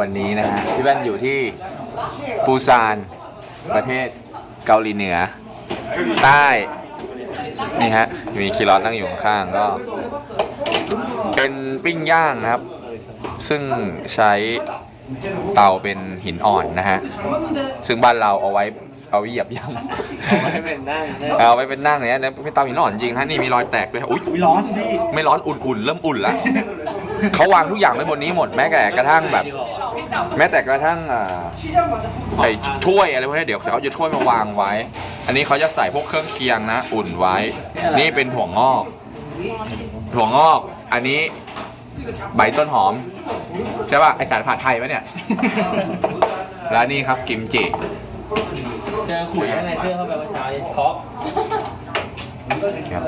วันนี้นะฮะพี่แว่นอยู่ที่ปูซาน ประเทศเกาหลีเหนือ ใต้ นี่ฮะ มีคิรอสนั่งอยู่ข้างๆก็ เป็นปิ้งย่างนะครับ ซึ่งใช้เตาเป็นหินอ่อนนะฮะ ซึ่งบ้านเราเอาไว้เอาไว้เหยียบย่ำเอาไว้เป็นนั่งนะเอาไว้เป็นนั่งเนี่ยนะเป็นเตาหินอ่อนจริงฮะนี่มีรอยแตกด้วยอุ้ยร้อนพี่ไม่ร้อนอุ่นๆเริ่มอุ่นแล้วเขาวางทุกอย่างไว้บนนี้หมดแม้แต่กระทั่งแบบ แม้แต่กระทั่งอ่าไอ้ถ้วยอะไรพวกนี้เดี๋ยวเขาจะถ้วยมาวางไว้ อันนี้เขาจะใส่พวกเครื่องเคียงนะ อุ่นไว้ นี่เป็นถั่วงอก ถั่วงอก อันนี้ใบต้นหอมใช่ป่ะไอสารผัดไทยปะเนี่ย แล้วนี่ครับกิมจิ เจอขุยข้างในเสื้อเข้าไปเมื่อเช้าจะช็อกครับ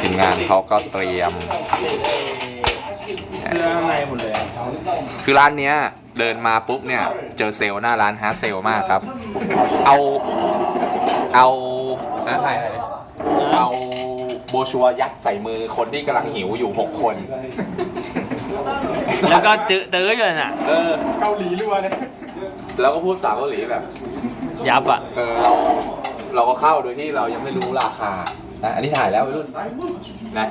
ทีมงานเขาก็เตรียม เสื้อข้างในหมดเลยอะคือร้านเนี้ย เดินมาปุ๊บเนี่ย เจอเซลล์หน้าร้านฮาร์ดเซลล์มากครับ เอาเอานะถ่ายอะไรเลยเอาโบชัวยัดใส่มือคนที่กำลังหิวอยู่ 6 คน แล้วก็จื้อตื้ออยู่น่ะ เออ เกาหลีรัวเลยแล้วก็พูดสาวเกาหลีแบบ ยับอะ เออเราเราก็เข้าโดยที่เรายังไม่รู้ราคานะอันนี้ถ่ายแล้ววัยรุ่นนะ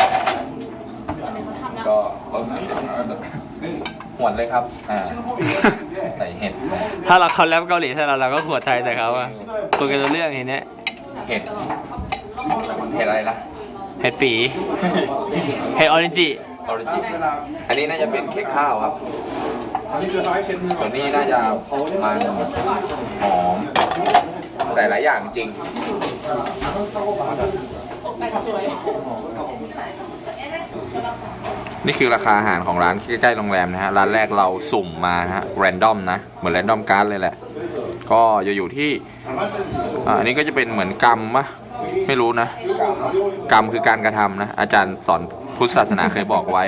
ก็เออหวนเลยครับอ่าใส่เห็ดนะถ้าเราเขาแรปเกาหลีใส่เราเราก็ขวดไทยใส่เขาอะคุยกันรู้เรื่องทีเนี้ยเห็ดเห็ดอะไรนะเห็ดปีเห็ดออรินจิออริจินอันนี้น่าจะเป็นเค้กข้าวครับอันนี้คือท้ายเช็ดมือส่วนนี้น่าจะมันหอมแต่หลายอย่างจริง นี่คือราคาอาหารของร้านใกล้ๆโรงแรมนะฮะ ร้านแรกเราสุ่มมานะฮะ แรนดอมนะ เหมือนแรนดอมการ์ดเลยแหละ ก็จะอยู่ที่อ่าอันนี้ก็จะเป็นเหมือนกรรมปะไม่รู้นะ กรรมคือการกระทำนะ อาจารย์สอนพุทธศาสนาเคยบอกไว้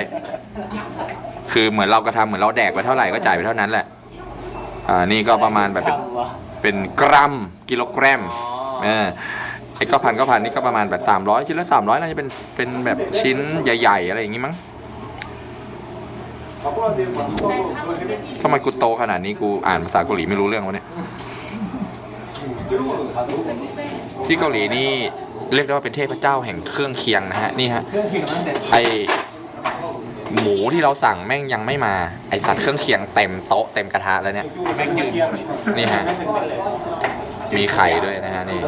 คือเหมือนเรากระทำเหมือนเราแดกไปเท่าไหร่ก็จ่ายไปเท่านั้นแหละ อ่า นี่ก็ประมาณแบบเป็นเป็นกรัมกิโลกรัมเออไอ้ก็พันก็พันนี่ก็ประมาณแบบสามร้อยชิ้นละสามร้อยน่าจะเป็นเป็นแบบชิ้นใหญ่ ๆ อะไรอย่างงี้มั้ง ทำไมกูโตขนาดนี้กูอ่านภาษาเกาหลีไม่รู้เรื่องวะเนี่ย ที่เกาหลีนี่เรียกได้ว่าเป็นเทพเจ้าแห่งเครื่องเคียงนะฮะนี่ฮะเครื่องเคียงตั้งแต่ไอหมูที่เราสั่งแม่งยังไม่มาไอสัตว์เครื่องเคียงเต็มโต๊ะเต็มกระทะแล้วเนี่ยแม่งยืนนี่ฮะมีไข่ด้วยนะฮะนี่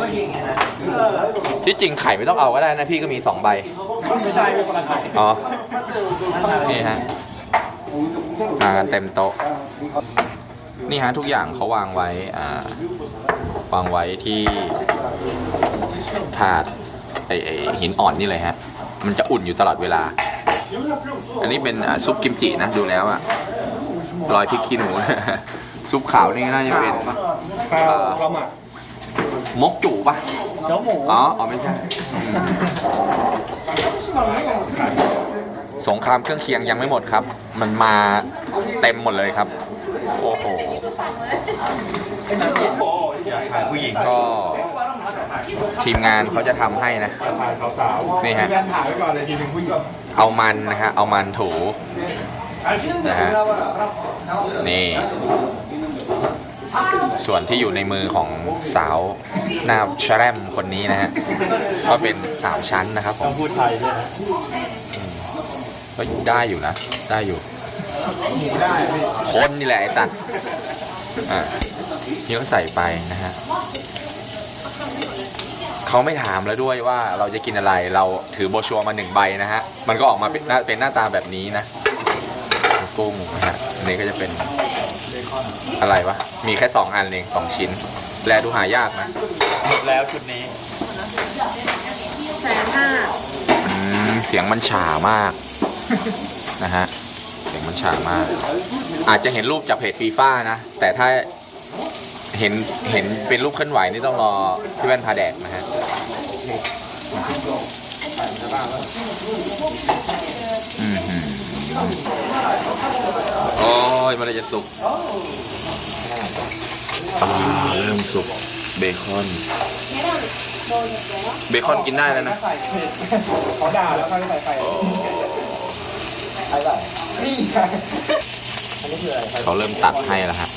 ที่จริงไข่ไม่ต้องเอาก็ได้นะพี่ก็มีสองใบไม่ใช่เป็นคนละไข่อ๋อนี่ฮะ มากันเต็มโต๊ะ นี่ฮะทุกอย่างเขาวางไว้อ่าวางไว้ที่ถาดไอไอหินอ่อนนี่เลยฮะ มันจะอุ่นอยู่ตลอดเวลา อันนี้เป็นอ่าซุปกิมจินะดูแล้วอะรอยพริกขี้หนูซุปขาวนี่น่าจะเป็นข้าวข้าวหมักมกจู่ปะเจ้าหมูอ๋ออ๋อไม่ใช่อืม สงครามเครื่องเคียงยังไม่หมดครับ มันมาเต็มหมดเลยครับ โอ้โหถ่ายผู้หญิงก็ทีมงานเขาจะทำให้นะถ่ายสาวๆนี่ฮะแฟนถ่ายไว้ก่อนเลยทีมเป็นผู้หญิงเอามันนะฮะ เอามันถูนะฮะ นี่ ส่วนที่อยู่ในมือของสาวหน้าแชรมคนนี้นะฮะ ก็เป็นสามชั้นนะครับผมพูดไทยใช่ไหม ก็ได้อยู่นะ ได้อยู่หมูได้พี่คนนี่แหละไอ้ตัดอ่านี่ก็ใส่ไปนะฮะเขาไม่ถามแล้วด้วยว่าเราจะกินอะไร เราถือโบรชัวร์มาหนึ่งใบนะฮะ มันก็ออกมาเป็นหน้าเป็นหน้าตาแบบนี้นะกุ้งนะฮะอันนี้ก็จะเป็นอะไรวะ มีแค่สองอันเองสองชิ้น แลดูหายากนะ หมดแล้วชุดนี้แสนห้าอืมเสียงมันฉามาก นะฮะเสียงมันฉามาก อาจจะเห็นรูปจากเพจฟีฟ่านะ แต่ถ้าเห็นเห็นเป็นรูปเคลื่อนไหวนี่ต้องรอพี่แว่นพาแดกนะฮะอืมหืมโอ้ยมันจะสุกเริ่มสุกเบคอนเบคอนกินได้แล้วนะเขาด่าแล้วเขาใส่ไข่ ใส่นี่ไงอันนี้คืออะไรครับเขาเริ่มตัดให้แล้วครับ